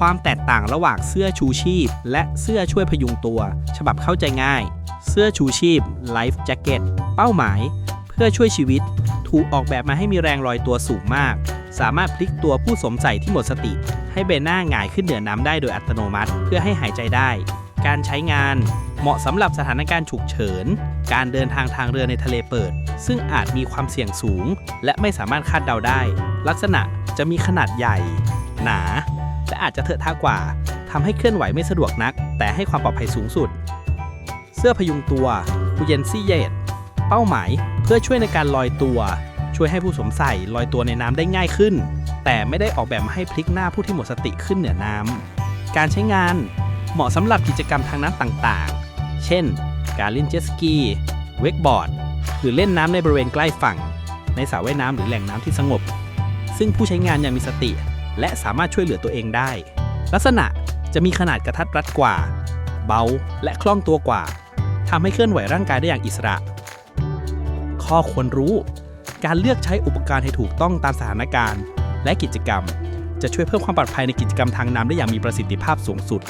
ความแตกต่างระหว่างเสื้อชูชีพ และเสื้อช่วยพยุงตัว ฉบับเข้าใจง่าย เสื้อชูชีพ Life Jacket เป้าหมาย เพื่อช่วยชีวิต ถูกออกแบบมาให้มีแรงลอยตัวสูงมาก สามารถพลิกตัวผู้สวมใส่ที่หมดสติ ให้ใบหน้าหงายขึ้นเหนือน้ำได้โดยอัตโนมัติ เพื่อให้หายใจได้ การใช้งาน เหมาะสำหรับสถานการณ์ฉุกเฉิน การเดินทางทางเรือในทะเลเปิด ซึ่งอาจมีความเสี่ยงสูง และไม่สามารถคาดเดาได้ ลักษณะจะมีขนาดใหญ่ หนา และอาจจะเถอะทะกว่าทำให้เคลื่อนไหวไม่สะดวกนัก แต่ให้ความปลอดภัยสูงสุด เสื้อพยุงตัวบูเยนซี่เยตเป้าหมายเพื่อช่วยในการลอยตัว ช่วยให้ผู้สวมใส่ลอยตัวในน้ำได้ง่ายขึ้น แต่ไม่ได้ออกแบบมาให้พลิกหน้าผู้ที่หมดสติขึ้นเหนือน้ำการใช้งานเหมาะสำหรับกิจกรรมทางน้ำต่างๆ เช่น การเล่นเจ็ตสกี เวกบอร์ด หรือเล่นน้ำในบริเวณใกล้ฝั่ง ในสระว่ายน้ำหรือแหล่งน้ำที่สงบ ซึ่งผู้ใช้งานยังมีสติ และสามารถช่วยเหลือตัวเองได้ ลักษณะจะมีขนาดกระทัดรัดกว่า เบาและคล่องตัวกว่าทำให้เคลื่อนไหวร่างกายได้อย่างอิสระ ข้อควรรู้ การเลือกใช้อุปกรณ์ให้ถูกต้องตามสถานการณ์ และกิจกรรม จะช่วยเพิ่มความปลอดภัยในกิจกรรมทางน้ำได้อย่างมีประสิทธิภาพสูงสุด